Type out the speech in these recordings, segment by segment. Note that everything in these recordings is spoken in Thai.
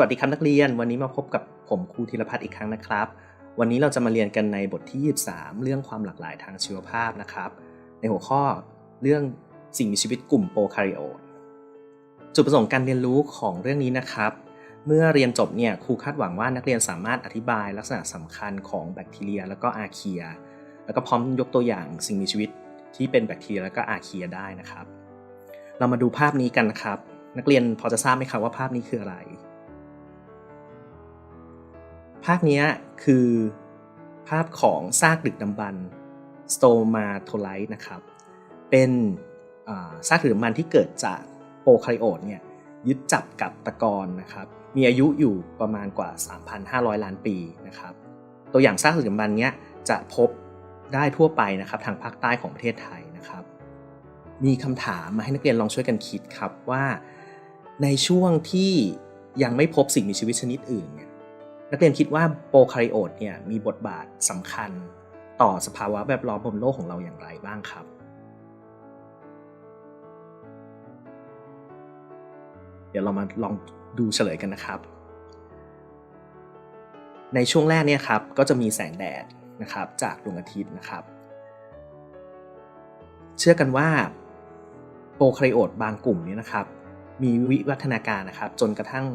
สวัสดีครับนักเรียน วันนี้มาพบกับผมครูธีรพัฒน์อีกครั้งนะครับ วันนี้เราจะมาเรียนกันในบทที่ 23 เรื่องความหลากหลายทางชีวภาพนะครับ ในหัวข้อเรื่องสิ่งมีชีวิตกลุ่มโปรคาริโอตจุดประสงค์การเรียนรู้ของเรื่องนี้นะครับ เมื่อเรียนจบเนี่ยครูคาดหวังว่านักเรียนสามารถอธิบายลักษณะสำคัญของแบคทีเรีย แล้วก็อาร์เคีย แล้วก็พร้อมยกตัวอย่างสิ่งมีชีวิตที่เป็นแบคทีเรียแล้วก็อาร์เคียได้นะครับ เรามาดูภาพนี้กันนะครับ นักเรียนพอจะทราบไหมครับว่าภาพนี้คืออะไร ภาพนี้คือภาพของซากดึกดำบรรสโตมาโทไลท์นะครับ เป็นซากดึกดำบรรที่เกิดจากโปรคาริโอตเนี่ยยึดจับกับตะกอนนะครับ มีอายุอยู่ประมาณกว่า 3,500 ล้านปีนะครับ ตัวอย่างซากดึกดำบรรเนี้ยจะพบได้ทั่วไปนะครับทางภาคใต้ของประเทศไทยนะครับ มีคำถามมาให้นักเรียนลองช่วยกันคิดครับว่าในช่วงที่ยังไม่พบสิ่งมีชีวิตชนิดอื่นเนี่ย นักเรียนคิดว่าโปรคาริโอตเนี่ยมีบทบาทสำคัญต่อสภาวะแวดล้อมบนโลกของเราอย่างไรบ้างครับ เดี๋ยวเรามาลองดูเฉลยกันนะครับ ในช่วงแรกเนี่ยครับก็จะมีแสงแดดนะครับจากดวงอาทิตย์นะครับ เชื่อกันว่าโปรคาริโอตบางกลุ่มนี้นะครับ มีวิวัฒนาการนะครับ จนกระทั่ง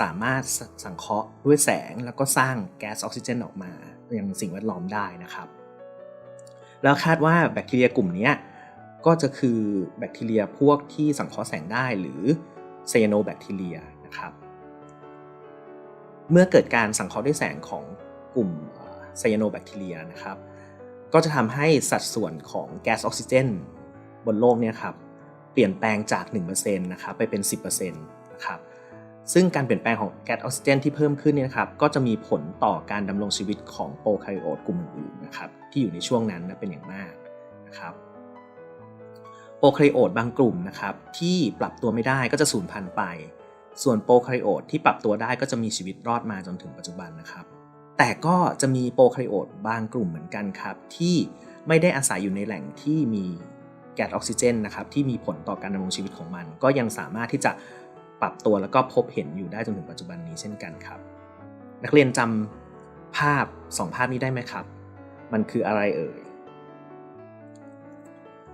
สามารถสังเคราะห์ด้วยแสงแล้วก็สร้างแก๊สออกซิเจนออกมายังสิ่งแวดล้อมได้นะครับ แล้วคาดว่าแบคทีเรียกลุ่มนี้ก็จะคือแบคทีเรียพวกที่สังเคราะห์แสงได้หรือไซยาโนแบคทีเรียนะครับ เมื่อเกิดการสังเคราะห์ด้วยแสงของกลุ่มไซยาโนแบคทีเรียนะครับ ก็จะทำให้สัดส่วนของแก๊สออกซิเจนบนโลกเนี่ยครับเปลี่ยนแปลงจาก 1%นะครับไปเป็น 10%นะครับ ซึ่งการเปลี่ยนแปลงของแก๊สออกซิเจนที่เพิ่มขึ้นเนี่ยนะครับก็จะมีผลต่อการดำรงชีวิตของโปรคาริโอตกลุ่มอื่นนะครับที่อยู่ในช่วงนั้นนะเป็นอย่างมากนะครับโปรคาริโอตบางกลุ่มนะครับที่ปรับตัวไม่ได้ก็จะสูญพันธุ์ไป ส่วนโปรคาริโอตที่ปรับตัวได้ก็จะมีชีวิตรอดมาจนถึงปัจจุบันนะครับ แต่ก็จะมีโปรคาริโอตบางกลุ่มเหมือนกันครับที่ไม่ได้อาศัยอยู่ในแหล่งที่มีแก๊สออกซิเจนนะครับที่มีผลต่อการดำรงชีวิตของมัน ก็ยังสามารถที่จะ ปรับตัวแล้วก็พบเห็นอยู่ได้จนถึงปัจจุบันนี้เช่นกันครับ นักเรียนจำภาพสองภาพนี้ได้ไหมครับ มันคืออะไรเอ่ย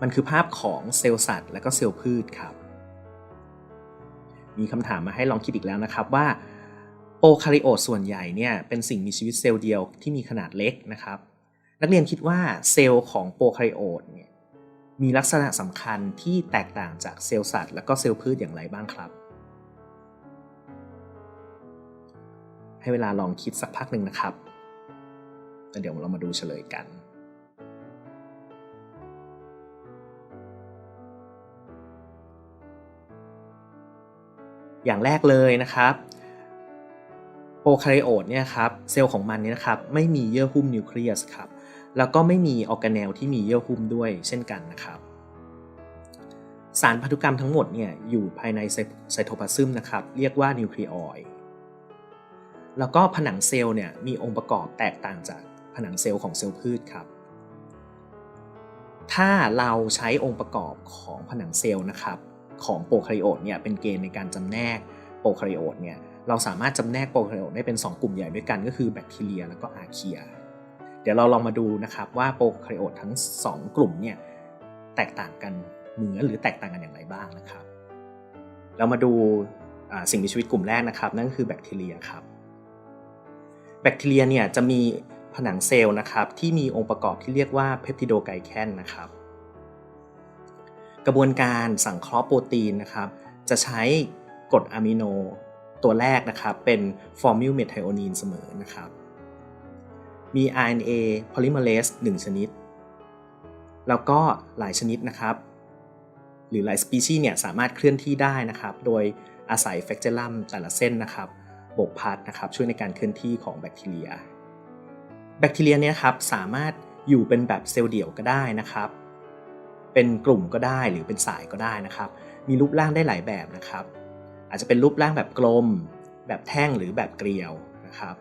มันคือภาพของเซลล์สัตว์และก็เซลล์พืชครับ มีคำถามมาให้ลองคิดอีกแล้วนะครับว่าโปรคาริโอตส่วนใหญ่เนี่ยเป็นสิ่งมีชีวิตเซลล์เดียวที่มีขนาดเล็กนะครับ นักเรียนคิดว่าเซลล์ของโปรคาริโอตเนี่ยมีลักษณะสำคัญที่แตกต่างจากเซลล์สัตว์และก็เซลล์พืชอย่างไรบ้างครับ ให้เวลาลองคิดสักพักหนึ่งนะครับแล้วเดี๋ยวเรามาดูเฉลยกัน อย่างแรกเลยนะครับโปรคาริโอตเนี่ยครับเซลล์ของมันเนี่ยนะครับไม่มีเยื่อหุ้มนิวเคลียสครับแล้วก็ไม่มีออร์แกเนลที่มีเยื่อหุ้มด้วยเช่นกันนะครับสารพันธุกรรมทั้งหมดเนี่ยอยู่ภายในไซโทพลาซึมนะครับ เรียกว่านิวคลีออยด์ แล้วก็ผนังเซลล์เนี่ยมีองค์ประกอบแตกต่างจากผนังเซลล์ของเซลล์พืชครับ ถ้าเราใช้องค์ประกอบของผนังเซลล์นะครับของโปรคาริโอตเนี่ยเป็นเกณฑ์ในการจำแนกโปรคาริโอตเนี่ยเราสามารถจำแนกโปรคาริโอตได้เป็น 2 กลุ่มใหญ่ด้วยกันก็คือแบคทีเรีย แล้วก็อาร์เคีย เดี๋ยวเราลองมาดูนะครับว่าโปรคาริโอตทั้ง 2 กลุ่มเนี่ยแตกต่างกันเหมือนหรือแตกต่างกันอย่างไรบ้างนะครับ เรามาดูสิ่งมีชีวิตกลุ่มแรกนะครับ นั่นก็คือแบคทีเรียครับ แบคทีเรียเนี่ยจะมีผนังเซลล์นะครับที่มีองค์ประกอบที่เรียกว่าเพปติโดไกแคนนะครับ กระบวนการสังเคราะห์โปรตีนนะครับจะใช้กรดอะมิโนตัวแรกนะครับเป็นฟอร์มิลเมทไทโอนีนเสมอนะครับ มี RNA polymerase 1 ชนิด แล้วก็หลายชนิดนะครับ หรือหลายสปีชีส์เนี่ยสามารถเคลื่อนที่ได้นะครับ โดยอาศัยแฟกเจลัมแต่ละเส้นนะครับ บกพัดนะครับช่วยในการเคลื่อนที่ของแบคทีเรีย แบคทีเรียเนี่ยครับสามารถอยู่เป็นแบบเซลล์เดี่ยวก็ได้นะครับ เป็นกลุ่มก็ได้หรือเป็นสายก็ได้นะครับ มีรูปร่างได้หลายแบบนะครับ อาจจะเป็นรูปร่างแบบกลม แบบแท่งหรือแบบเกลียวนะครับ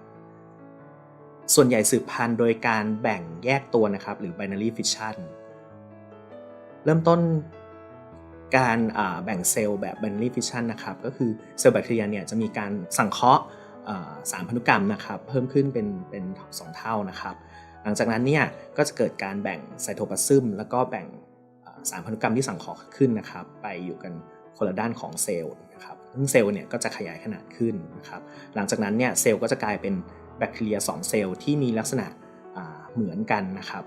ส่วนใหญ่สืบพันธุ์โดยการแบ่งแยกตัวนะครับ หรือ binary fission เริ่มต้น การแบ่งเซลล์แบบ binary fission นะครับก็คือเซลล์แบคทีเรียเนี่ยจะมีการสังเคราะห์สารพันธุกรรมนะครับเพิ่มขึ้นเป็นเป็นสองเท่านะครับ หลังจากนั้นเนี่ยก็จะเกิดการแบ่งไซโทพลาซึมแล้วก็แบ่งสารพันธุกรรมที่สังเคราะห์ขึ้นนะครับ ไปอยู่กันคนละด้านของเซลล์นะครับซึ่งเซลล์เนี่ยก็จะขยายขนาดขึ้นนะครับ หลังจากนั้นเนี่ยเซลล์ก็จะกลายเป็นแบคทีเรีย2เซลล์ที่มีลักษณะเหมือนกันนะครับ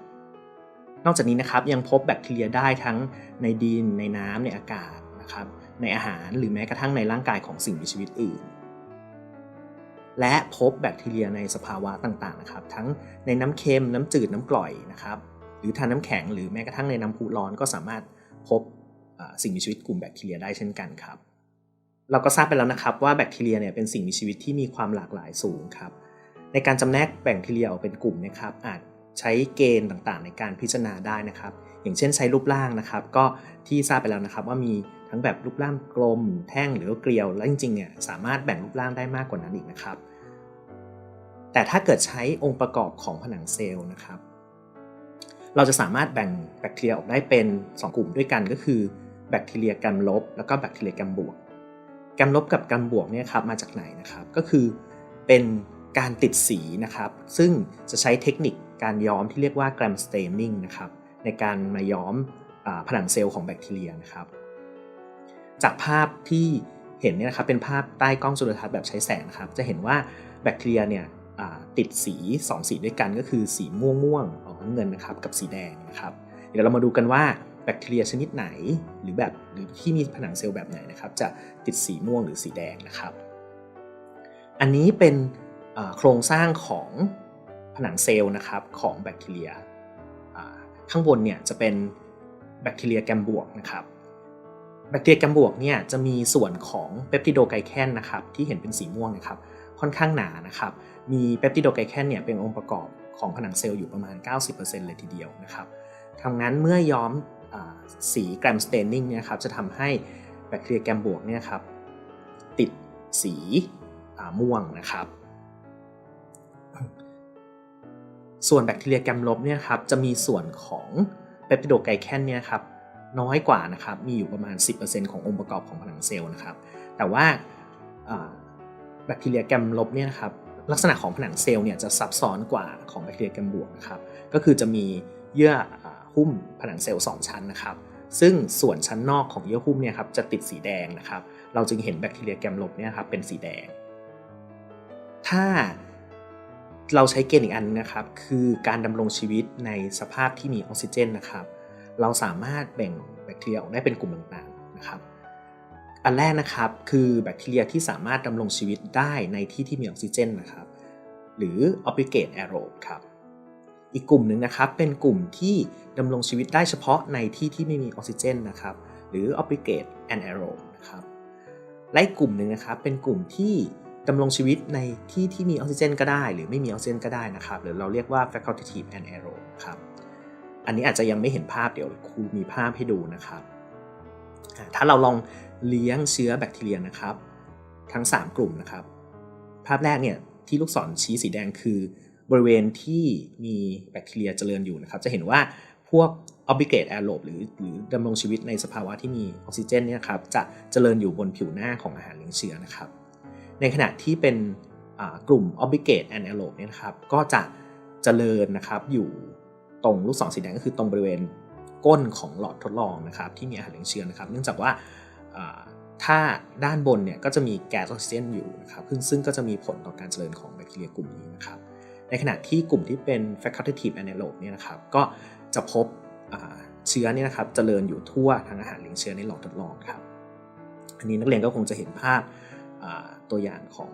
นอกจากนี้นะครับยังพบแบคทีเรียได้ทั้งในดิน ในน้ำในอากาศนะครับในอาหารหรือแม้กระทั่งในร่างกายของสิ่งมีชีวิตอื่น และพบแบคทีเรียในสภาวะต่างๆนะครับทั้งในน้ำเค็มน้ำจืดน้ำกร่อยนะครับหรือทานน้ำแข็งหรือแม้กระทั่งในน้ำพุร้อนก็สามารถพบสิ่งมีชีวิตกลุ่มแบคทีเรียได้เช่นกันครับ เราก็ทราบไปแล้วนะครับว่าแบคทีเรียเนี่ยเป็นสิ่งมีชีวิตที่มีความหลากหลายสูงครับในการจำแนกแบคทีเรียออกเป็นกลุ่มนะครับอาจ ใช้เกณฑ์ต่างๆ ในการพิจารณาได้นะครับ อย่างเช่นใช้รูปร่างนะครับ ก็ที่ทราบไปแล้วนะครับว่ามีทั้งแบบรูปร่างกลม แท่งหรือว่าเกลียว และจริงๆเนี่ยสามารถแบ่งรูปร่างได้มากกว่านั้นอีกนะครับ แต่ถ้าเกิดใช้องค์ประกอบของผนังเซลล์นะครับ เราจะสามารถแบ่งแบคทีเรียออกได้เป็น 2 กลุ่มด้วยกันก็คือแบคทีเรียกรมลบ แล้วก็แบคทีเรียกรมบวกกรมลบกับกรมบวกเนี่ยครับมาจากไหนนะครับ ก็คือเป็นการติดสีนะครับ ซึ่งจะใช้เทคนิค การย้อมที่เรียกว่า gram staining นะครับในการมาย้อมผนังเซลล์ของแบคทีเรียนะครับ จากภาพที่เห็นเนี่ยนะครับเป็นภาพใต้กล้องจุลทรรศน์แบบใช้แสงนะครับจะเห็นว่าแบคทีเรียเนี่ยติดสี 2 สีด้วยกันก็คือสีม่วงม่วงออกน้ำเงินนะครับกับสีแดงนะครับเดี๋ยวเรามาดูกันว่าแบคทีเรียชนิดไหนหรือแบบหรือที่มีผนังเซลล์แบบไหนนะครับจะติดสีม่วงหรือสีแดงนะครับ อันนี้เป็นโครงสร้างของ ผนังเซลล์นะครับของแบคทีเรียข้างบนเนี่ยจะเป็นแบคทีเรียแกมบวกนะครับแบคทีเรียแกมบวกเนี่ยจะมีส่วนของเปปติโดไกแคนนะครับที่เห็นเป็นสีม่วงนะครับค่อนข้างหนานะครับมีเปปติโดไกแคนเนี่ยเป็นองค์ประกอบของผนังเซลล์อยู่ประมาณ 90%เลยทีเดียวนะครับทางนั้นเมื่อย้อมสีแกรมสเตนนิ่งเนี่ยครับจะทำให้แบคทีเรียแกมบวกเนี่ยครับติดสีม่วงนะครับ ส่วนแบคทีเรียแกมลบเนี่ยครับจะมีส่วนของเปปติโดไกแคนเนี่ยครับน้อยกว่านะครับมีอยู่ประมาณ 10%ขององค์ประกอบของผนังเซลล์นะครับแต่ว่าแบคทีเรียแกมลบเนี่ยครับลักษณะของผนังเซลล์เนี่ยจะซับซ้อนกว่าของแบคทีเรียแกมบวกนะครับก็คือจะมีเยื่อหุ้มผนังเซลล์2ชั้นนะครับซึ่งส่วนชั้นนอกของเยื่อหุ้มเนี่ยครับจะติดสีแดงนะครับ เราจึงเห็นแบคทีเรียแกมลบเนี่ยครับเป็นสีแดง ถ้า เราใช้เกณฑ์อีกอันนะครับ คือการดำรงชีวิตในสภาพที่มีออกซิเจนนะครับ เราสามารถแบ่งแบคทีเรียออกได้เป็นกลุ่มต่างๆนะครับ อันแรกนะครับคือแบคทีเรียที่สามารถดำรงชีวิตได้ในที่ที่มีออกซิเจนนะครับ หรือ obligate aerobe ครับอีกกลุ่มหนึ่งนะครับเป็นกลุ่มที่ดำรงชีวิตได้เฉพาะในที่ที่ไม่มีออกซิเจนนะครับ หรือ obligate anaerobe นะครับและกลุ่มหนึ่งนะครับเป็นกลุ่มที่ ดำรงชีวิตในที่ที่มีออกซิเจนก็ได้ หรือไม่มีออกซิเจนก็ได้นะครับ หรือเราเรียกว่า facultative anaerobe ครับ อันนี้อาจจะยังไม่เห็นภาพเดี๋ยวครูมีภาพให้ดูนะครับ ถ้าเราลองเลี้ยงเชื้อแบคทีเรียนะครับ ทั้ง 3 กลุ่มนะครับ ภาพแรกเนี่ยที่ลูกศรชี้สีแดงคือบริเวณที่มีแบคทีเรียเจริญอยู่นะครับ จะเห็นว่าพวก obligate aerobe หรือหรือดำรงชีวิตในสภาวะที่มีออกซิเจนเนี่ยครับจะเจริญอยู่บนผิวหน้าของอาหารเลี้ยงเชื้อนะครับ ในขณะที่เป็นกลุ่ม obligate anaerobe เนี่ยนะครับก็จะเจริญนะครับอยู่ตรงลูกศรสีแดงก็คือตรงบริเวณก้นของหลอดทดลองนะครับที่มีอาหารเลี้ยงเชื้อนะครับ เนื่องจากว่าถ้าด้านบนเนี่ยก็จะมีแก๊สออกซิเจนอยู่นะครับซึ่งก็จะมีผลต่อการเจริญของแบคทีเรียกลุ่มนี้นะครับ ในขณะที่กลุ่มที่เป็น facultative anaerobe เนี่ยนะครับก็จะพบเชื้อเนี่ยนะครับจเจริญอยู่ทั่วทางอาหารเลี้ยงเชื้อในหลอดทดลองครับ อันนี้นักเรียนก็คงจะเห็นภาพ ตัวอย่างของ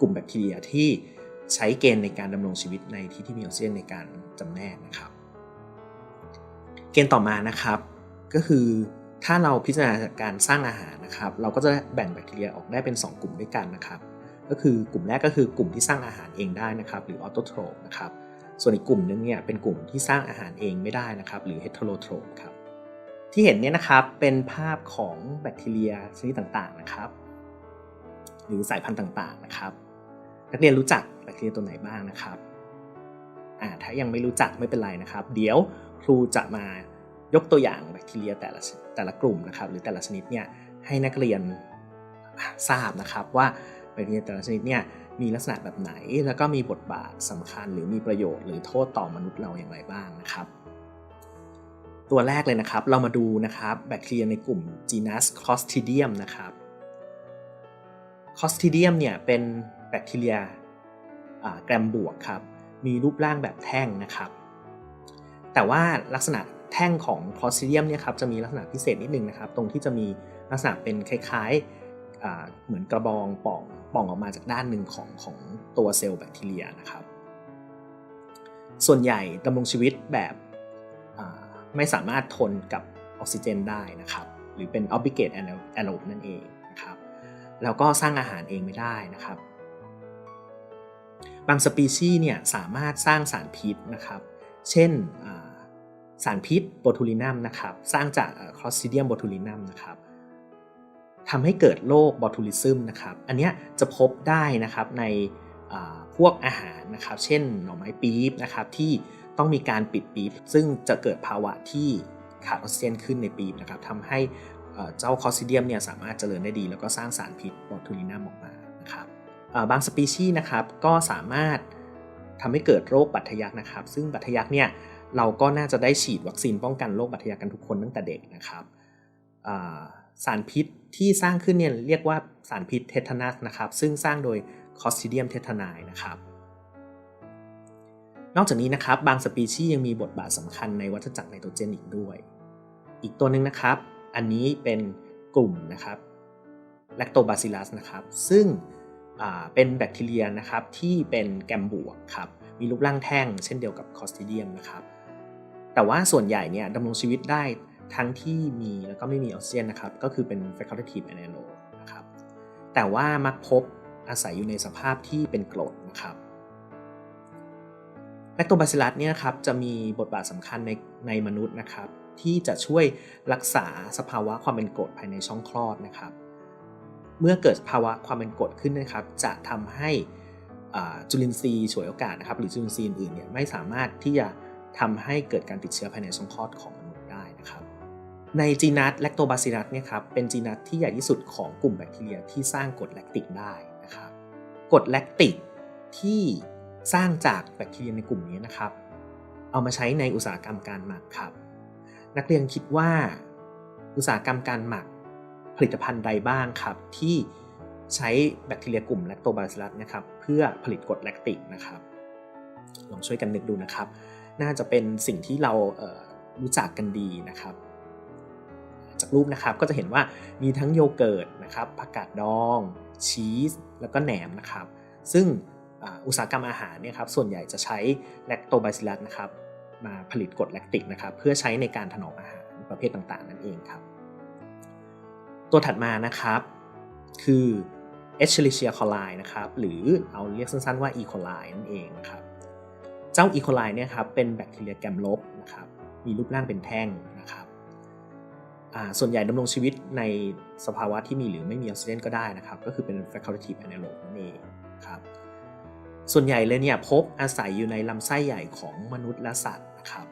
กลุ่มแบคทีเรียที่ใช้เกณฑ์ในการดำรงชีวิตในที่ที่มีออกซิเจนในการจำแนกนะครับ เกณฑ์ต่อมานะครับ ก็คือถ้าเราพิจารณาจากการสร้างอาหารนะครับ เราก็จะแบ่งแบคทีเรียออกได้เป็น 2 กลุ่มด้วยกันนะครับ ก็คือกลุ่มแรกก็คือกลุ่มที่สร้างอาหารเองได้นะครับ หรือออโตโทรปนะครับส่วนอีกกลุ่มนึงเนี่ยเป็นกลุ่มที่สร้างอาหารเองไม่ได้นะครับ หรือเฮตโรโทรปครับที่เห็นเนี่ยนะครับเป็นภาพของแบคทีเรียชนิดต่างๆนะครับ หรือสายพันธุ์ต่างๆนะครับ นักเรียนรู้จักแบคทีเรียตัวไหนบ้างนะครับอ่าถ้ายังไม่รู้จักไม่เป็นไรนะครับ เดี๋ยวครูจะมายกตัวอย่างแบคทีเรียแต่ละแต่ละกลุ่มนะครับ หรือแต่ละชนิดเนี่ยให้นักเรียนทราบนะครับว่าแบคทีเรียแต่ละชนิดเนี่ยมีลักษณะแบบไหนแล้วก็มีบทบาทสำคัญหรือมีประโยชน์หรือโทษต่อมนุษย์เราอย่างไรบ้างนะครับ ตัวแรกเลยนะครับเรามาดูนะครับแบคทีเรียในกลุ่ม genus Clostridium นะครับ Clostridium เนี่ยเป็นแบคทีเรียแกรมบวกครับ มีรูปร่างแบบแท่งนะครับ แต่ว่าลักษณะแท่งของ Clostridium เนี่ยครับจะมีลักษณะพิเศษนิดนึงนะครับ ตรงที่จะมีลักษณะเป็นคล้ายๆเหมือนกระบองป่องป่องออกมาจากด้านหนึ่งของของตัวเซลล์แบคทีเรียนะครับ ส่วนใหญ่ดำรงชีวิตแบบไม่สามารถทนกับออกซิเจนได้นะครับ หรือเป็น obligate anaerobe นั่นเอง แล้วก็สร้างอาหารเองไม่ได้นะครับ บางสปีชีส์เนี่ยสามารถสร้างสารพิษนะครับ เช่นสารพิษโบทูลินัมนะครับ สร้างจากคลอสซิเดียมโบทูลินัมนะครับทำให้เกิดโรคบอทูลิซึมนะครับ อันนี้จะพบได้นะครับในพวกอาหารนะครับ เช่นหน่อไม้ปี๊บนะครับที่ต้องมีการปิดปี๊บซึ่งจะเกิดภาวะที่ขาดออกซิเจนขึ้นในปี๊บนะครับทำให้ เจ้าคอสซิเดียมเนี่ยสามารถเจริญได้ดี แล้วก็สร้างสารพิษบอทูลินัมออกมานะครับบางสปีชีส์นะครับก็สามารถทำให้เกิดโรคบัตทะยักนะครับ ซึ่งบัตทะยักเนี่ยเราก็น่าจะได้ฉีดวัคซีนป้องกันโรคบัตทะยักกันทุกคนตั้งแต่เด็กนะครับสารพิษที่สร้างขึ้นเนี่ยเรียกว่าสารพิษเททานัสนะครับ ซึ่งสร้างโดยคอสซิเดียมเททานายนะครับนอกจากนี้นะครับบางสปีชีส์ยังมีบทบาทสำคัญในวัฏจักรไนโตรเจนอีกด้วย อีกตัวหนึ่งนะครับ อันนี้เป็นกลุ่มนะครับแลคโตบาซิลัสนะครับ ซึ่งเป็นแบคทีเรียนะครับที่เป็นแกมบวกครับ มีรูปร่างแท่งเช่นเดียวกับคอสติเดียมนะครับ แต่ว่าส่วนใหญ่เนี่ยดำรงชีวิตได้ทั้งที่มีแล้วก็ไม่มีออกซิเจนนะครับ ก็คือเป็น facultative anaerobe นะครับ แต่ว่ามักพบอาศัยอยู่ในสภาพที่เป็นกรดนะครับแลคโตบาซิลัสเนี่ยครับจะมีบทบาทสำคัญในในมนุษย์นะครับ ที่จะช่วยรักษาสภาวะความเป็นกรดภายในช่องคลอดนะครับ เมื่อเกิดภาวะความเป็นกรดขึ้นนะครับ จะทำให้จุลินทรีย์ฉวยโอกาสนะครับ หรือจุลินทรีย์อื่นเนี่ยไม่สามารถที่จะทำให้เกิดการติดเชื้อภายในช่องคลอดของมนุษย์ได้นะครับ ในจีนัสแลคโตบาซิลัสเนี่ยครับเป็นจีนัสที่ใหญ่ที่สุดของกลุ่มแบคทีเรียที่สร้างกรดแลคติกได้นะครับกรดแลคติกที่สร้างจากแบคทีเรียในกลุ่มนี้นะครับ เอามาใช้ในอุตสาหกรรมการหมักครับ นักเรียนคิดว่า อุตสาหกรรมการหมักผลิตภัณฑ์ใดบ้างครับ ที่ใช้แบคทีเรียกลุ่มแลคโตบาซิลัสนะครับ เพื่อผลิตกรดแลคติกนะครับ ลองช่วยกันนึกดูนะครับ น่าจะเป็นสิ่งที่เรารู้จักกันดีนะครับ จากรูปนะครับก็จะเห็นว่ามีทั้งโยเกิร์ตนะครับผักกาดดอง ชีส แล้วก็แหนมนะครับ ซึ่งอุตสาหกรรมอาหารเนี่ยครับส่วนใหญ่จะใช้แลคโตบาซิลัสนะครับ มาผลิตกรดแลคติกนะครับเพื่อใช้ในการถนอมอาหารประเภทต่างๆ นั่นเองครับ ตัวถัดมานะครับ คือ Escherichia coli นะครับหรือเอาเรียกสั้นๆว่า E. coli นั่นเองครับเจ้า E. coli เนี่ยครับเป็นแบคทีเรียแกมลบนะครับมีรูปร่างเป็นแท่งนะครับส่วนใหญ่ดำรงชีวิตในสภาวะที่มีหรือไม่มีออกซิเจนก็ได้นะครับ ก็คือเป็น facultative anaerobe นั่นเองครับ ส่วนใหญ่เลยเนี่ยพบอาศัยอยู่ในลำไส้ใหญ่ของมนุษย์และสัตว์นะครับ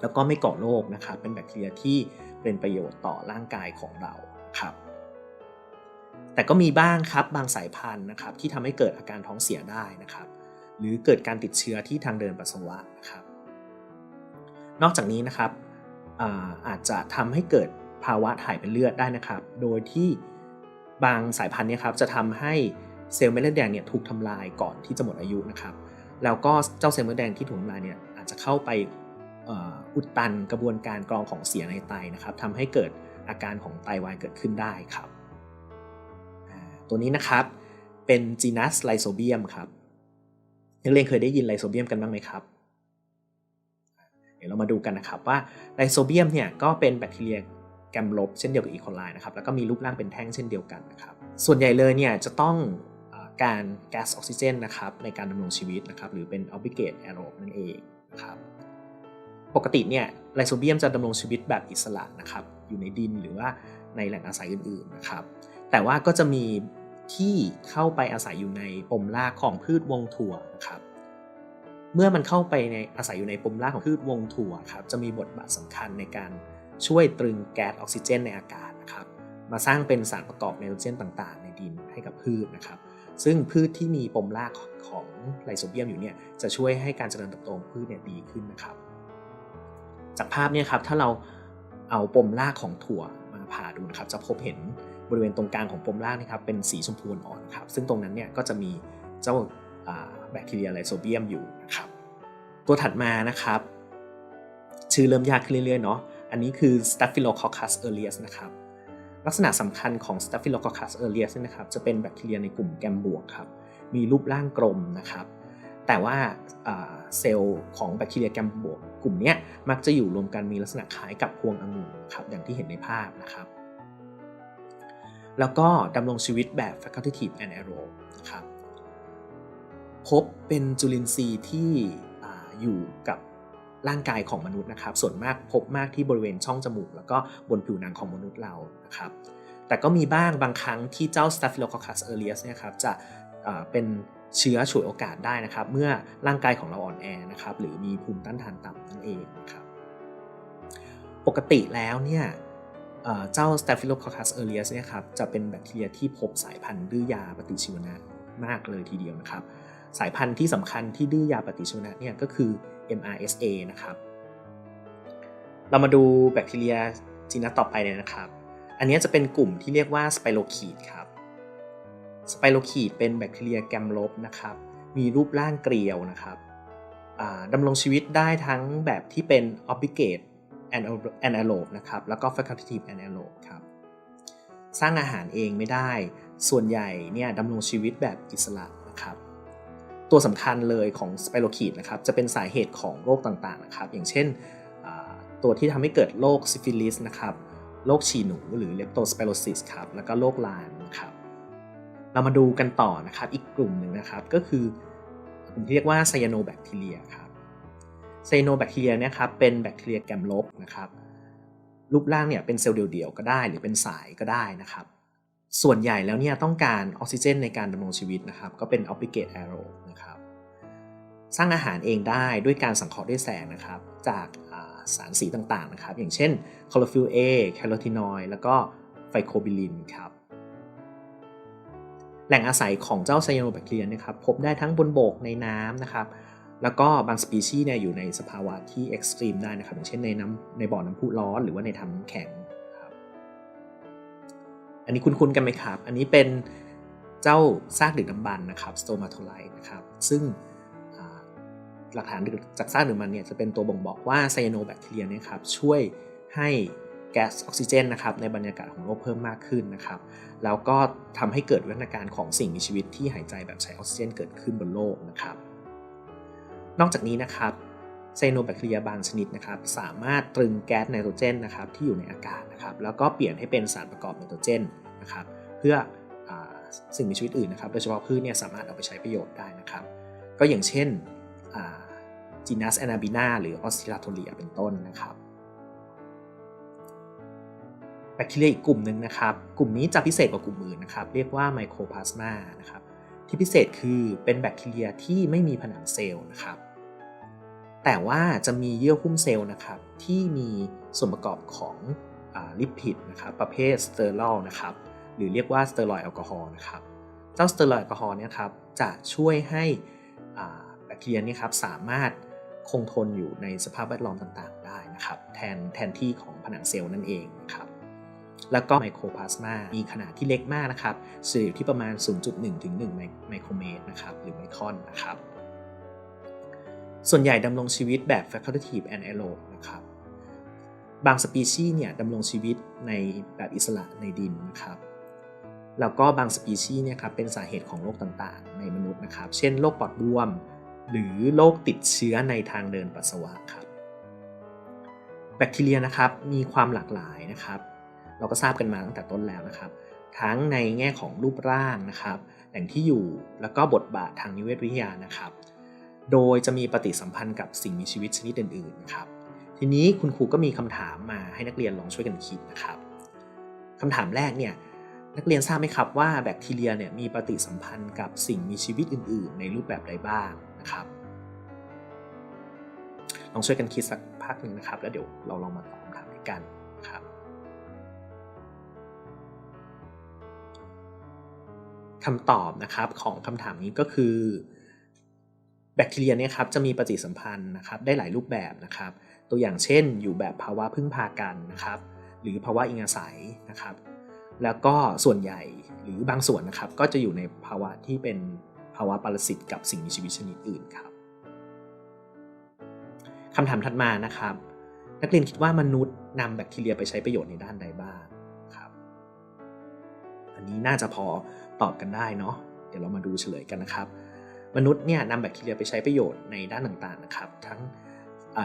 แล้วก็ไม่ก่อโรคนะครับเป็นแบคทีเรียที่เป็นประโยชน์ต่อร่างกายของเราครับ แต่ก็มีบ้างครับบางสายพันธุ์นะครับที่ทำให้เกิดอาการท้องเสียได้นะครับ หรือเกิดการติดเชื้อที่ทางเดินปัสสาวะนะครับ นอกจากนี้นะครับอาอาจจะทำให้เกิดภาวะถ่ายเป็นเลือดได้นะครับ โดยที่บางสายพันธุ์นี้ครับจะทำให้ เซลล์เม็ดเลือดแดงเนี่ยถูกทำลายก่อนที่จะหมดอายุนะครับ แล้วก็เจ้าเซลล์เม็ดแดงที่ถูกทำลายเนี่ยอาจจะเข้าไปอุดตันกระบวนการกรองของเสียในไตนะครับทำให้เกิดอาการของไตวายเกิดขึ้นได้ครับ ตัวนี้นะครับเป็นจีนัสไลโซเบียมครับนักเรียนเคยได้ยินไลโซเบียมกันบ้างไหมครับ เดี๋ยวเรามาดูกันนะครับว่าไลโซเบียมเนี่ยก็เป็นแบคทีเรียแกมลบเช่นเดียวกับอีโคไลนะครับแล้วก็มีรูปร่างเป็นแท่งเช่นเดียวกันนะครับ ส่วนใหญ่เลยเนี่ยจะต้อง การแก๊สออกซิเจนนะครับในการดำรงชีวิตนะครับหรือเป็น obligate aerobe นั่นเองครับปกติเนี่ยไลโซเบียมจะดำรงชีวิตแบบอิสระนะครับอยู่ในดินหรือว่าในแหล่งอาศัยอื่นๆนะครับแต่ว่าก็จะมีที่เข้าไปอาศัยอยู่ในปมรากของพืชวงถั่วนะครับเมื่อมันเข้าไปในอาศัยอยู่ในปมรากของพืชวงถั่วครับจะมีบทบาทสำคัญในการช่วยตรึงแก๊สออกซิเจนในอากาศนะครับมาสร้างเป็นสารประกอบไนโตรเจนต่างๆ ในดินให้กับพืชนะครับ ซึ่งพืชที่มีปมรากของไลโซเบียมอยู่เนี่ยจะช่วยให้การเจริญเติบโตของพืชเนี่ยดีขึ้นนะครับ จากภาพเนี่ยครับถ้าเราเอาปมรากของถั่วมาผ่าดูนะครับจะพบเห็นบริเวณตรงกลางของปมรากนะครับเป็นสีชมพูอ่อนครับซึ่งตรงนั้นเนี่ยก็จะมีเจ้าแบคทีเรียไลโซเบียมอยู่นะครับตัวถัดมานะครับ ชื่อเริ่มยากขึ้นเรื่อยๆเนาะอันนี้คือ Staphylococcus aureus นะครับ ลักษณะสำคัญของ Staphylococcus aureus นะครับจะเป็นแบคทีเรียในกลุ่มแกมบวกครับมีรูปร่างกลมนะครับแต่ว่าเซลล์ของแบคทีเรียแกมบวกกลุ่มนี้มักจะอยู่รวมกันมีลักษณะคล้ายกับพวงองุ่นครับอย่างที่เห็นในภาพนะครับแล้วก็ดำรงชีวิตแบบ facultative anaerobe นะครับพบเป็นจุลินทรีย์ที่อยู่กับ ร่างกายของมนุษย์นะครับ ส่วนมากพบมากที่บริเวณช่องจมูก แล้วก็บนผิวหนังของมนุษย์เรานะครับ แต่ก็มีบ้างบางครั้งที่เจ้า Staphylococcus aureus เนี่ยครับจะเป็นเชื้อฉวยโอกาสได้นะครับ เมื่อร่างกายของเราอ่อนแอนะครับ หรือมีภูมิต้านทานต่ำนั่นเองนะครับ ปกติแล้วเนี่ยเจ้า Staphylococcus aureus เนี่ยครับจะเป็นแบคทีเรียที่พบสายพันธุ์ดื้อยาปฏิชีวนะมากเลยทีเดียวนะครับ สายพันธุ์ที่สำคัญที่ดื้อยาปฏิชีวนะเนี่ยก็คือ MRSA นะครับ เรามาดูแบคทีเรียจีนัสต่อไปเลยนะครับ อันนี้จะเป็นกลุ่มที่เรียกว่าสไปโรคีดครับ สไปโรคีดเป็นแบคทีเรียแกมลบนะครับ มีรูปร่างเกลียวนะครับดำรงชีวิตได้ทั้งแบบที่เป็น obligate anaerobe นะครับ แล้วก็ facultative anaerobe ครับ สร้างอาหารเองไม่ได้ ส่วนใหญ่เนี่ยดำรงชีวิตแบบอิสระนะครับ ตัวสำคัญเลยของสไปโรคีดนะครับจะเป็นสาเหตุของโรคต่างๆนะครับอย่างเช่นตัวที่ทำให้เกิดโรคซิฟิลิสนะครับโรคฉี่หนูหรือเลปโตสไปโรซิสครับแล้วก็โรคลานนะครับเรามาดูกันต่อนะครับอีกกลุ่มหนึ่งนะครับก็คือกลุ่มที่เรียกว่าไซยาโนแบคทีเรียครับไซยาโนแบคทีเรียเนี่ยครับเป็นแบคทีเรียแกมลบนะครับรูปร่างเนี่ยเป็นเซลล์เดี่ยวๆก็ได้หรือเป็นสายก็ได้นะครับ ส่วนใหญ่แล้วเนี่ยต้องการออกซิเจนในการดำรงชีวิตนะครับ ก็เป็น obligate aerobe นะครับ สร้างอาหารเองได้ด้วยการสังเคราะห์ด้วยแสงนะครับ จากสารสีต่างๆนะครับ อย่างเช่นคลอโรฟิล A แคโรทีนอยด์แล้วก็ไฟโคบิลินครับ แหล่งอาศัยของเจ้าไซยาโนแบคทีเรียนะครับ พบได้ทั้งบนบกในน้ำนะครับ แล้วก็บางสปีชีส์เนี่ยอยู่ในสภาวะที่เอ็กซ์ตรีมได้นะครับ อย่างเช่นในน้ำในบ่อน้ำพุร้อนหรือว่าในถังแข็ง อันนี้คุ้นๆกันไหมครับ อันนี้เป็นเจ้าซากดึกดำบรรนะครับสโตมาโทไลนะครับ ซึ่งหลักฐานจากซากดึกดำบรรเนี่ยจะเป็นตัวบ่งบอกว่าไซยาโนแบคทีเรียเนี่ยครับช่วยให้แก๊สออกซิเจนนะครับในบรรยากาศของโลกเพิ่มมากขึ้นนะครับ แล้วก็ทำให้เกิดวิวัฒนาการของสิ่งมีชีวิตที่หายใจแบบใช้ออกซิเจนเกิดขึ้นบนโลกนะครับ นอกจากนี้นะครับ ไซโนแบคทีเรียบางชนิดนะครับสามารถตรึงแก๊สไนโตรเจนนะครับที่อยู่ในอากาศนะครับแล้วก็เปลี่ยนให้เป็นสารประกอบไนโตรเจนนะครับเพื่ออสิ่งมีชีวิตอื่นนะครับโดยเฉพาะพืชเนี่ยสามารถเอาไปใช้ประโยชน์ได้นะครับ ก็อย่างเช่นจีนัสแอนาบินาหรือออสติลาโทเลียเป็นต้นนะครับแบคทีเรียอีกกลุ่มหนึ่งนะครับ กลุ่มนี้จะพิเศษกว่ากลุ่มอื่นนะครับ เรียกว่าไมโครพลาสมานะครับ ที่พิเศษคือเป็นแบคทีเรียที่ไม่มีผนังเซลล์นะครับ แต่ว่าจะมีเยื่อหุ้มเซลล์นะครับที่มีส่วนประกอบของลิปิดนะครับประเภทสเตอรอลนะครับหรือเรียกว่าสเตอรอยด์แอลกอฮอล์นะครับเจ้าสเตอรอยด์แอลกอฮอล์เนี่ยครับจะช่วยให้แบคทีเรียนี่ครับสามารถคงทนอยู่ในสภาพแวดล้อมต่างๆ ได้นะครับแทนแทนที่ของผนังเซลล์นั่นเองนะครับแล้วก็ไมโครพลาสมามีขนาดที่เล็กมากนะครับเฉลี่ยอยู่ที่ประมาณ 0.1 ถึง 1 ไมโครเมตรนะครับหรือไมครอนนะครับ ส่วนใหญ่ดำรงชีวิตแบบ facultative anaerobe นะครับ บางสปีชีส์เนี่ยดำรงชีวิตในแบบอิสระในดินนะครับ แล้วก็บางสปีชีส์เนี่ยครับเป็นสาเหตุของโรคต่างๆ ในมนุษย์นะครับ เช่นโรคปอดบวม หรือโรคติดเชื้อในทางเดินปัสสาวะครับ แบคทีเรียนะครับมีความหลากหลายนะครับ เราก็ทราบกันมาตั้งแต่ต้นแล้วนะครับ ทั้งในแง่ของรูปร่างนะครับแหล่งที่อยู่แล้วก็บทบาททางนิเวศวิทยานะครับ โดยจะมีปฏิสัมพันธ์กับสิ่งมีชีวิตชนิดอื่นๆนะครับ ทีนี้คุณครูก็มีคำถามมาให้นักเรียนลองช่วยกันคิดนะครับคำถามแรกเนี่ยนักเรียนทราบไหมครับว่าแบคทีเรียเนี่ยมีปฏิสัมพันธ์กับสิ่งมีชีวิตอื่น ๆ ในรูปแบบใดบ้างนะครับลองช่วยกันคิดสักพักหนึ่งนะครับ แล้วเดี๋ยวเราลองมาตอบคำถามด้วยกันครับคำตอบนะครับของคำถามนี้ก็คือ แบคทีเรียเนี่ยครับจะมีปฏิสัมพันธ์นะครับได้หลายรูปแบบนะครับ ตัวอย่างเช่น อยู่แบบภาวะพึ่งพากันนะครับหรือภาวะอิงอาศัยนะครับ แล้วก็ส่วนใหญ่หรือบางส่วนนะครับก็จะอยู่ในภาวะที่เป็นภาวะปรสิตกับสิ่งมีชีวิตชนิดอื่นครับคำถามถัดมานะครับ นักเรียนคิดว่ามนุษย์นำแบคทีเรียไปใช้ประโยชน์ในด้านใดบ้างครับ อันนี้น่าจะพอตอบกันได้เนาะเดี๋ยวเรามาดูเฉลยกันนะครับ มนุษย์เนี่ยนำแบคทีเรียไปใช้ประโยชน์ในด้านต่างๆนะครับ ทั้ง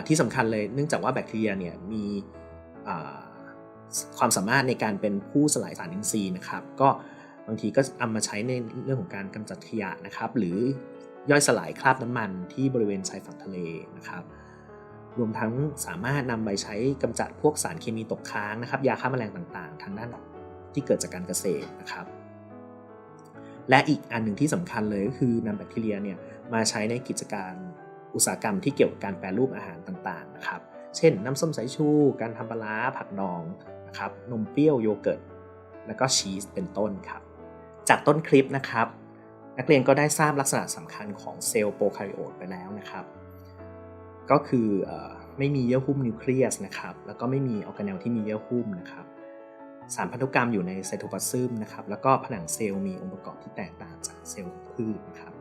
ที่สำคัญเลยเนื่องจากว่าแบคทีเรียเนี่ยมีความสามารถในการเป็นผู้สลายสารอินทรีย์นะครับ ก็บางทีก็เอามาใช้ในเรื่องของการกำจัดขยะนะครับ หรือย่อยสลายคราบน้ำมันที่บริเวณชายฝั่งทะเลนะครับ รวมทั้งสามารถนำไปใช้กำจัดพวกสารเคมีตกค้างนะครับ ยาฆ่าแมลงต่างๆ ทางด้านที่เกิดจากการเกษตรนะครับ และอีกอันหนึ่งที่สำคัญเลยก็คือนำแบคทีเรียเนี่ยมาใช้ในกิจการอุตสาหกรรมที่เกี่ยวกับการแปรรูปอาหารต่างๆนะครับเช่น น้ำส้มสายชู การทำปลาผักดองนะครับนมเปรี้ยวโยเกิร์ตแล้วก็ชีสเป็นต้นครับจากต้นคลิปนะครับ นักเรียนก็ได้ทราบลักษณะสำคัญของเซลล์โปรคาริโอตไปแล้วนะครับ ก็คืออไม่มีเยื่อหุ้มนิวเคลียสนะครับแล้วก็ไม่มีออร์แกเนลที่มีเยื่อหุ้มนะครับ สารพันธุกรรมอยู่ในไซโทพลาซึมนะครับแล้วก็ผนังเซลล์มีองค์ประกอบที่แตกต่างจากเซลล์พืชนะครับ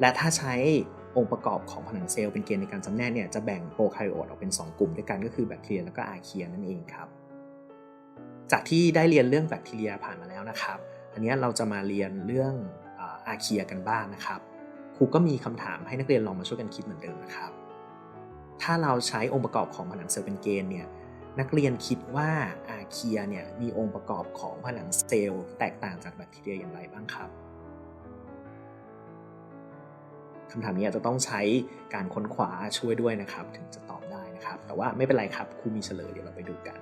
และถ้าใช้องค์ประกอบของผนังเซลล์เป็นเกณฑ์ในการจำแนกเนี่ยจะแบ่งโปรคาริโอตออกเป็น 2 กลุ่มด้วยกันก็คือแบคทีเรียแล้วก็อาร์เคียนั่นเองครับจากที่ได้เรียนเรื่องแบคทีเรียผ่านมาแล้วนะครับอันนี้เราจะมาเรียนเรื่องอาร์เคียกันบ้างนะครับครูก็มีคำถามให้นักเรียนลองมาช่วยกันคิดเหมือนเดิมนะครับ ถ้าเราใช้องค์ประกอบของผนังเซลล์เป็นเกณฑ์เนี่ย นักเรียนคิดว่าอาร์เคียเนี่ยมีองค์ประกอบของผนังเซลล์แตกต่างจากแบคทีเรียอย่างไรบ้างครับคำถามนี้อาจจะต้องใช้การค้นคว้าช่วยด้วยนะครับ ถึงจะตอบได้นะครับ แต่ว่าไม่เป็นไรครับครูมีเฉลยเดี๋ยวเราไปดูกัน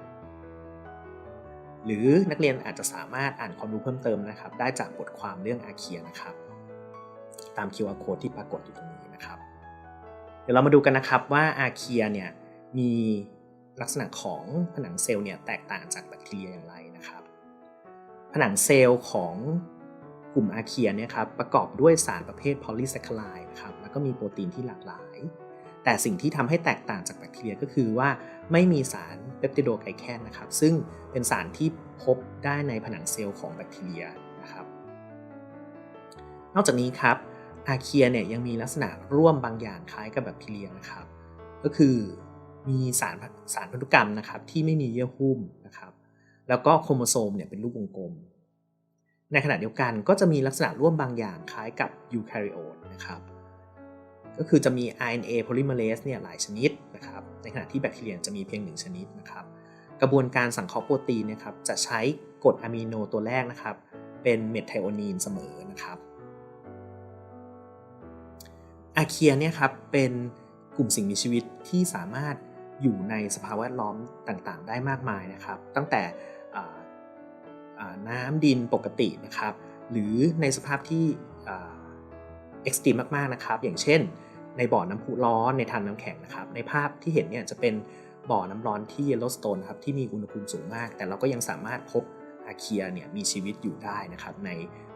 หรือนักเรียนอาจจะสามารถอ่านความรู้เพิ่มเติมนะครับ ได้จากบทความเรื่องอาเคียนะครับ ตาม QR code ที่ปรากฏอยู่ตรงนี้นะครับ เดี๋ยวเรามาดูกันนะครับว่าอาเคียเนี่ยมี ลักษณะของผนังเซลล์เนี่ยแตกต่างจากแบคทีเรียอย่างไรนะครับ ผนังเซลล์ของกลุ่มอาเคียเนี่ยครับประกอบด้วยสารประเภทพอลีแซคคาไลด์นะครับแล้วก็มีโปรตีนที่หลากหลาย แต่สิ่งที่ทำให้แตกต่างจากแบคทีเรียก็คือว่าไม่มีสารเปปติโดไกแคนนะครับ ซึ่งเป็นสารที่พบได้ในผนังเซลล์ของแบคทีเรียนะครับ นอกจากนี้ครับอาเคียเนี่ยยังมีลักษณะร่วมบางอย่างคล้ายกับแบคทีเรียนะครับ ก็คือ มีสารสารพันธุกรรมนะครับที่ไม่มีเยื่อหุ้มนะครับ แล้วก็โครโมโซมเนี่ยเป็นรูปวงกลม ในขณะเดียวกันก็จะมีลักษณะร่วมบางอย่างคล้ายกับยูแคริโอตนะครับ ก็คือจะมี RNA polymerase เนี่ยหลายชนิดนะครับ ในขณะที่แบคทีเรียจะมีเพียงหนึ่งชนิดนะครับ กระบวนการสังเคราะห์โปรตีนนะครับจะใช้กรดอะมิโนตัวแรกนะครับ เป็นเมทไทโอนีนเสมอนะครับอาเคียเนี่ยครับเป็นกลุ่มสิ่งมีชีวิตที่สามารถ อยู่ในสภาวดล้อมต่างๆ ได้มากมายนะครับ ตั้งแต่น้ำดินปกตินะครับ หรือในสภาพที่เอ็กซ์ตรีมมากๆนะครับ อย่างเช่น ในบ่อน้ำพุร้อนในทานน้ำแข็งนะครับ ในภาพที่เห็นเนี่ยจะเป็นบ่อน้ำร้อนที่เยลโลสโตนครับที่มีอุณหภูมิสูงมาก แต่เราก็ยังสามารถพบอาเคียเนี่ยมีชีวิตอยู่ได้นะครับใน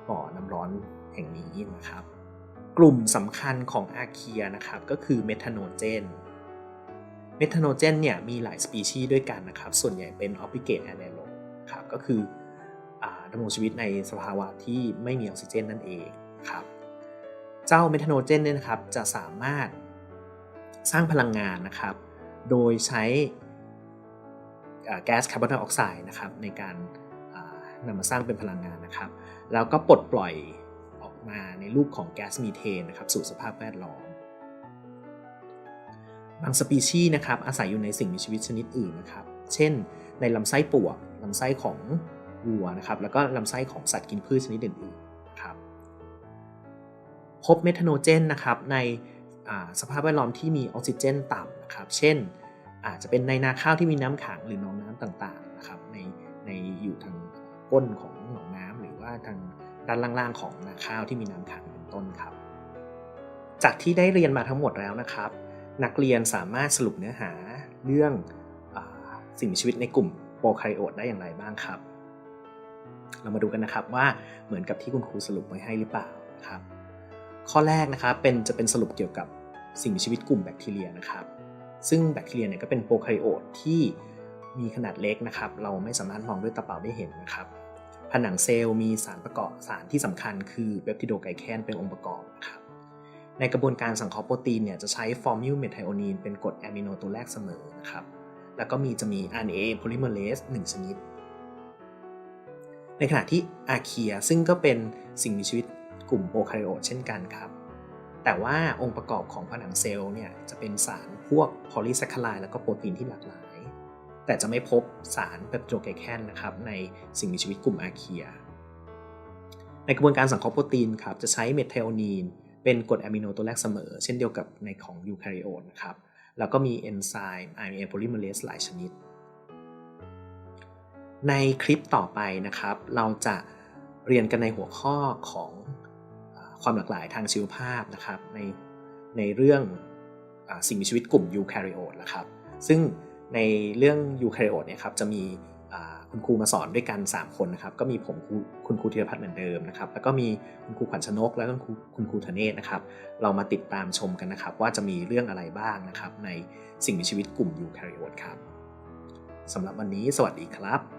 บ่อน้ำร้อนแห่งนี้นะครับ กลุ่มสำคัญของอาเคียนะครับก็คือเมทานโนเจน เมทานโนเจนเนี่ยมีหลายสปีชีส์ด้วยกันนะครับ ส่วนใหญ่เป็นออ b ิเกตแอนเ r o ครับก็คือดำรงชีวิตในสภาวะที่ไม่มีออกซิเจนนั่นเองครับ เจ้าเมทานโนเจนเนี่ยนะครับจะสามารถสร้างพลังงานนะครับ โดยใช้แก๊สคาร์บอนไดออกไซด์นะครับในการนำมาสร้างเป็นพลังงานนะครับ แล้วก็ปลดปล่อยออกมาในรูปของแก๊สมีเทนนะครับสู่สภาพแวดล้อม บางสปีชีส์นะครับอาศัยอยู่ในสิ่งมีชีวิตชนิดอื่นนะครับ เช่น ในลำไส้ปวกลำไส้ของวัวนะครับแล้วก็ลำไส้ของสัตว์กินพืชชนิดอื่นๆครับพบเมทานโนเจนนะครับในสภาพแวดล้อมที่มีออกซิเจนต่ำนะครับ เช่น อาจจะเป็นในนาข้าวที่มีน้ำขังหรือหนองน้ำต่างๆนะครับในในอยู่ทางก้นของหนองน้ำหรือว่าทางด้านล่างๆของนาข้าวที่มีน้ำขังเป็นต้นครับ จากที่ได้เรียนมาทั้งหมดแล้วนะครับ นักเรียนสามารถสรุปเนื้อหาเรื่องอสิ่งมีชีวิตในกลุ่มโปรไคโอตได้อย่างไรบ้างครับ เรามาดูกันนะครับว่าเหมือนกับที่คุณครูสรุปไว้ให้หรือเปล่าครับ ข้อแรกนะครับเป็นจะเป็นสรุปเกี่ยวกับสิ่งมีชีวิตกลุ่มแบคทีเรียนะครับ ซึ่งแบคทีเรียเนี่ยก็เป็นโปรไคโอตที่มีขนาดเล็กนะครับ เราไม่สามารถมองด้วยตาเปล่าได้เห็นนะครับ ผนังเซลล์มีสารประกอบสารที่สำคัญคือเปปติโดไกแคนเป็นองค์ประกอบ ในกระบวนการสังเคราะห์โปรตีนเนี่ยจะใช้ฟอร์มิลเมทไทโอนีนเป็นกรดอะมิโนตัวแรกเสมอนะครับ แล้วก็มีจะมี RNA polymerase 1 ชนิด ในขณะที่อาเคียซึ่งก็เป็นสิ่งมีชีวิตกลุ่มโปรไคโอตเช่นกันครับ แต่ว่าองค์ประกอบของผนังเซลล์เนี่ยจะเป็นสารพวกโพลีแซคคาไลด์แล้วก็โปรตีนที่หลากหลาย แต่จะไม่พบสารเปปโตไกแคนนะครับในสิ่งมีชีวิตกลุ่มอาเคีย ในกระบวนการสังเคราะห์โปรตีนครับจะใช้เมทไทโอนีน เป็นกรดอะมิโนตัวแรกเสมอ เช่นเดียวกับในของยูคาริโอตนะครับ แล้วก็มีเอนไซม์ RNA polymerase หลายชนิด ในคลิปต่อไปนะครับ เราจะเรียนกันในหัวข้อของความหลากหลายทางชีวภาพนะครับในในเรื่องอสิ่งมีชีวิตกลุ่มยูคาริโอตนะครับ ซึ่งในเรื่องยูคาริโอตเนี่ยครับจะมี คุณครูมาสอนด้วยกัน 3 คนนะครับ ก็มีผมคุณครูธีรพัฒน์เหมือนเดิมนะครับ แล้วก็มีคุณครูขวัญชนก แล้วก็คุณครูธเนศนะครับ เรามาติดตามชมกันนะครับ ว่าจะมีเรื่องอะไรบ้างนะครับ ในสิ่งมีชีวิตกลุ่มยูแคาริโอตครับสำหรับวันนี้สวัสดีครับ